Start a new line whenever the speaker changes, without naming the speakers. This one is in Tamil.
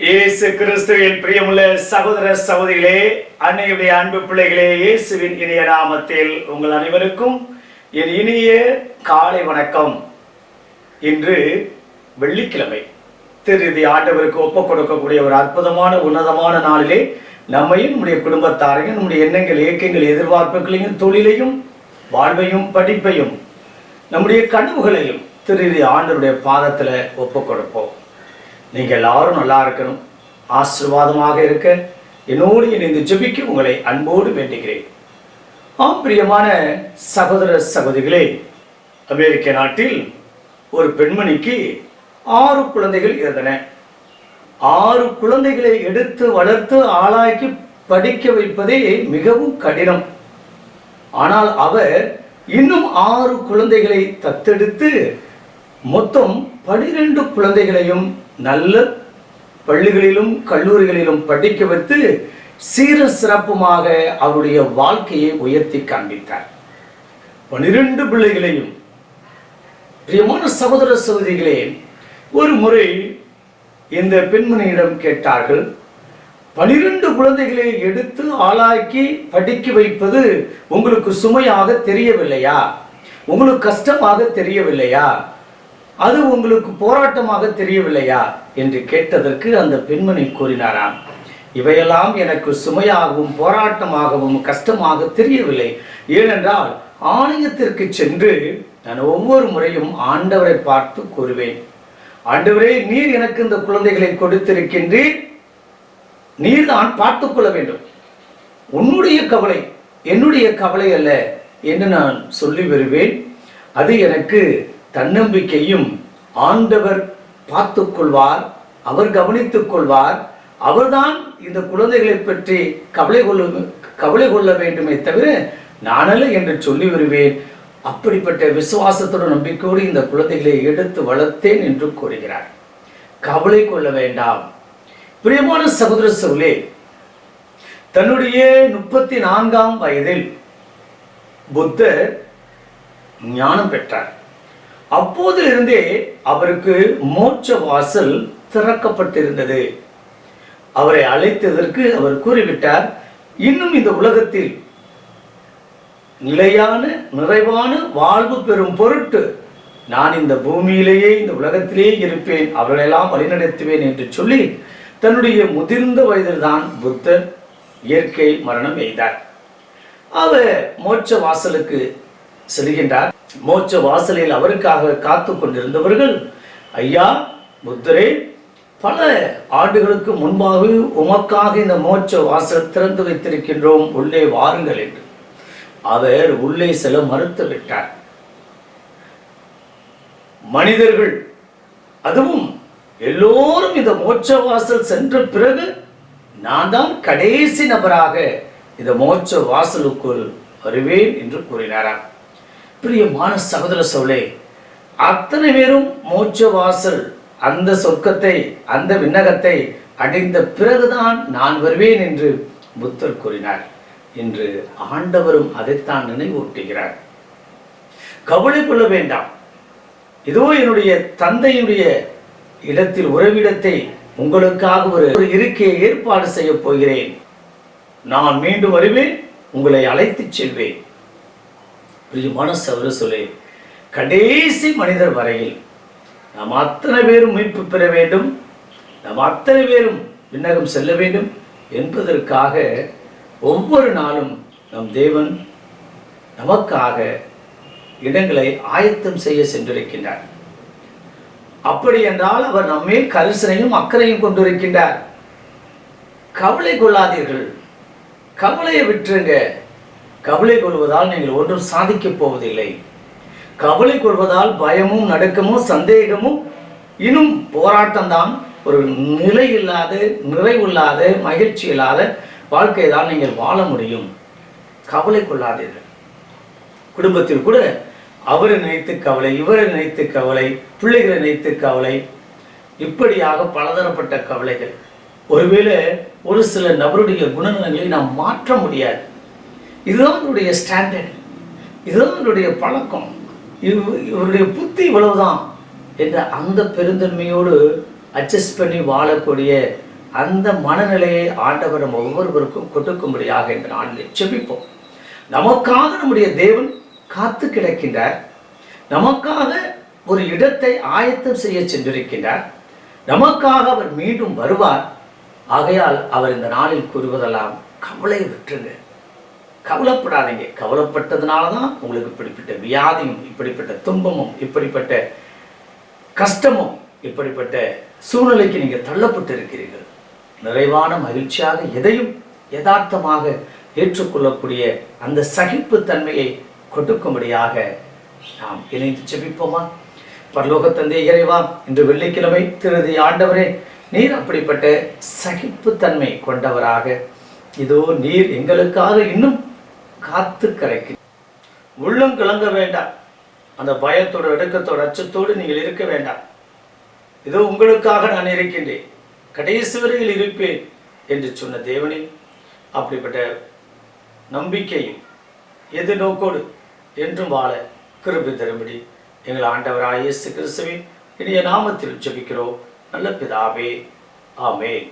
இயேசு கிறிஸ்துவின் பிரியமுள்ள சகோதர சகோதரிகளே அன்னையுடைய அன்பு பிள்ளைகளே இயேசுவின் இனிய நாமத்தில் உங்கள் அனைவருக்கும் என் இனிய காலை வணக்கம். இன்று வெள்ளிக்கிழமை. திருதி ஆண்டவருக்கு ஒப்புக் கொடுக்கக்கூடிய ஒரு அற்புதமான உன்னதமான நாளிலே நம்மையும் நம்முடைய குடும்பத்தாரையும் நம்முடைய எண்ணங்கள் இயக்கங்கள் எதிர்பார்ப்புகளையும் தொழிலையும் வாழ்வையும் படிப்பையும் நம்முடைய கனவுகளையும் திருதி ஆண்டவருடைய பாதத்தில் ஒப்புக் கொடுப்போம். நீங்கள் எல்லாரும் நல்லா இருக்கணும். ஆசீர்வாதமாக இருக்க. என்னோடு இணைந்து ஜெபிக்க உங்களை அன்போடு வேண்டுகிறேன். ஆம் பிரியமான சகோதர சகோதரிகளே அமெரிக்க நாட்டில் ஒரு பெண்மணிக்கு ஆறு குழந்தைகள் இருந்தன. ஆறு குழந்தைகளை எடுத்து வளர்த்து ஆளாக்கி படிக்க வைப்பதே மிகவும் கடினம். ஆனால் அவர் இன்னும் ஆறு குழந்தைகளை தத்தெடுத்து மொத்தம் பனிரெண்டு குழந்தைகளையும் நல்ல பள்ளிகளிலும் கல்லூரிகளிலும் படிக்க வைத்து சீர சிறப்புமாக அவருடைய வாழ்க்கையை உயர்த்தி காண்பித்தார். பனிரெண்டு பிள்ளைகளையும் பிரியமான சகோதர சகோதரிகளே ஒரு முறை இந்த பெண்மணியிடம் கேட்டார்கள் பனிரெண்டு குழந்தைகளை எடுத்து ஆளாக்கி படிக்க வைப்பது உங்களுக்கு சுமையாக தெரியவில்லையா? உங்களுக்கு கஷ்டமாக தெரியவில்லையா? அது உங்களுக்கு போராட்டமாக தெரியவில்லையா? என்று கேட்டதற்கு அந்த பெண்மணி கூறினாராம் இவையெல்லாம் எனக்கு சுமையாகவும் போராட்டமாகவும் கஷ்டமாக தெரியவில்லை. ஏனென்றால் ஆலயத்திற்கு சென்று நான் ஒவ்வொரு முறையும் ஆண்டவரை பார்த்து கூறுவேன். ஆண்டவரே நீர் எனக்கு இந்த குழந்தைகளை கொடுத்திருக்கின்றீர். நீர் தான் பார்த்து கொள்ள வேண்டும். உன்னுடைய கவலை என்னுடைய கவலை அல்ல என்று நான் சொல்லி வருவேன். அது எனக்கு தன்னம்பிக்கையும் ஆண்டவர் பார்த்து கொள்வார் அவர் கவனித்துக் கொள்வார். அவர்தான் இந்த குழந்தைகளை பற்றி கவலை கொள்ள கவலை கொள்ள வேண்டுமே தவிர நானல்ல என்று சொல்லி வருவேன். அப்படிப்பட்ட விசுவாசத்துடன் நம்பிக்கையோடு இந்த குழந்தைகளை எடுத்து வளர்த்தேன் என்று கூறுகிறார். கவலை கொள்ள வேண்டாம். பிரியமான சகோதர சவுலே தன்னுடைய முப்பத்தி நான்காம் வயதில் புத்தர் ஞானம் பெற்றார். அப்போதிலிருந்தே அவருக்கு மோட்ச வாசல் திறக்கப்பட்டிருந்தது. அவரை அழைத்ததற்கு அவர் கூறிவிட்டார் இன்னும் இந்த உலகத்தில் நிலையான நிறைவான வாழ்வு பெறும் பொருட்டு நான் இந்த பூமியிலேயே இந்த உலகத்திலே இருப்பேன் அவர்களெல்லாம் வழிநடத்துவேன் என்று சொல்லி தன்னுடைய முதிர்ந்த வயதில்தான் புத்தர் இயற்கை மரணம் எய்தார். அவர் மோட்ச வாசலுக்கு செல்கின்றார். மோட்ச வாசலில் அவருக்காக காத்து கொண்டிருந்தவர்கள் ஐயா புத்தரே பல ஆண்டுகளுக்கு முன்பாக உமக்காக இந்த மோட்ச வாசல் திறந்து வைத்திருக்கின்றோம் உள்ளே வாருங்கள் என்று. அவர் உள்ளே செல்ல மறுத்து விட்டார். மனிதர்கள் அதுவும் எல்லோரும் இந்த மோட்ச வாசல் சென்ற பிறகு நான் தான் கடைசி நபராக இந்த மோட்ச வாசலுக்குள் வருவேன் என்று கூறினாராம். பிரியமான சகோதர சோழே அத்தனை பேரும் மோட்ச வாசல் அந்த சொர்க்கத்தை அந்த விண்ணகத்தை அடைந்த பிறகுதான் நான் வருவேன் என்று புத்தர் கூறினார். இன்று ஆண்டவரும் அதைத்தான் நினைவூட்டுகிறார். கவலை கொள்ள வேண்டாம். இதோ என்னுடைய தந்தையுடைய இடத்தில் உறவிடத்தை உங்களுக்காக ஒரு ஒரு இருக்கையை ஏற்பாடு செய்ய போகிறேன். நான் மீண்டும் வருவேன் உங்களை அழைத்துச் செல்வேன். பிரியமான சௌர சொல்லே. கடைசி மனிதர் வரையில் நாம் அத்தனை பேரும் மீட்பு பெற வேண்டும். நாம் அத்தனை பேரும் விண்ணகம் செல்ல வேண்டும். என்பதற்காக ஒவ்வொரு நாளும் நம் தேவன் நமக்காக இடங்களை ஆயத்தம் செய்ய சென்றிருக்கின்றார். அப்படி என்றால் அவர் நம்மே கரிசனையும் அக்கறையும் கொண்டிருக்கின்றார். கவலை கொள்ளாதீர்கள். கவலையை விட்டுருங்க. கவலை கொள்வதால் நீங்கள் ஒன்றும் சாதிக்கப் போவதில்லை. கவலை கொள்வதால் பயமும் நடுக்கமும் சந்தேகமும் இன்னும் போராட்டம்தான் ஒரு நிலை இல்லாத நிறைவில்லாத மகிழ்ச்சி இல்லாத வாழ்க்கையை தான் நீங்கள் வாழ முடியும். கவலை கொள்ளாதீர்கள். குடும்பத்தில் கூட அவரை நினைத்து கவலை இவரை நினைத்து கவலை பிள்ளைகளை நினைத்து கவலை இப்படியாக பலதரப்பட்ட கவலைகள். ஒருவேளை ஒரு சில நபருடைய குணநலங்களை நாம் மாற்ற முடியாது. இதுதான் என்னுடைய ஸ்டாண்டர்ட் இதுதான் என்னுடைய பழக்கம் இவ் இவருடைய புத்தி இவ்வளவுதான் என்ற அந்த பெருந்தன்மையோடு அட்ஜஸ்ட் பண்ணி வாழக்கூடிய அந்த மனநிலையை ஆண்டவர் நம்ம ஒவ்வொருவருக்கும் கொடுக்கும்படியாக இந்த நாளில் செபிப்போம். நமக்காக நம்முடைய தேவன் காத்து கிடக்கின்றார். நமக்காக ஒரு இடத்தை ஆயத்தம் செய்ய சென்றிருக்கின்றார். நமக்காக அவர் மீண்டும் வருவார். ஆகையால் அவர் இந்த நாளில் கூறுவதெல்லாம் கவலை விட்டுருங்க. கவலைப்படாதீங்க. கவலைப்பட்டதுனால தான் உங்களுக்கு இப்படிப்பட்ட வியாதியும் இப்படிப்பட்ட துன்பமும் இப்படிப்பட்ட கஷ்டமும் இப்படிப்பட்ட சூழ்நிலைக்கு நீங்கள் தள்ளப்பட்டு இருக்கிறீர்கள் நிறைவான மகிழ்ச்சியாக எதையும் யதார்த்தமாக ஏற்றுக்கொள்ளக்கூடிய அந்த சகிப்புத்தன்மையை கொடுக்கும்படியாக நாம் இணைந்து செபிப்போமா பரலோக தந்தை இறைவா இன்று வெள்ளிக்கிழமை திருதி ஆண்டவரே நீர் அப்படிப்பட்ட சகிப்புத்தன்மை கொண்டவராக. இதோ நீர் எங்களுக்காக இன்னும் காத்து கரைக்கு உள்ளம் கலங்க வேண்டாம். அந்த பயத்தோட இடுக்கத்தோட அச்சத்தோடு நீங்கள் இருக்க வேண்டாம். இதோ உங்களுக்காக நான் இருக்கின்றேன். கடைசி வரையில் இருப்பேன் என்று சொன்ன தேவனே அப்படிப்பட்ட நம்பிக்கையும் எதிர்நோக்கோடு என்றும் வாழ கிருபி தரும்படி எங்கள் ஆண்டவராக இயேசு கிறிஸ்துவின் இனிய நாமத்தில் ஜபிக்கிறோம். நல்ல பிதாவே ஆமேன்.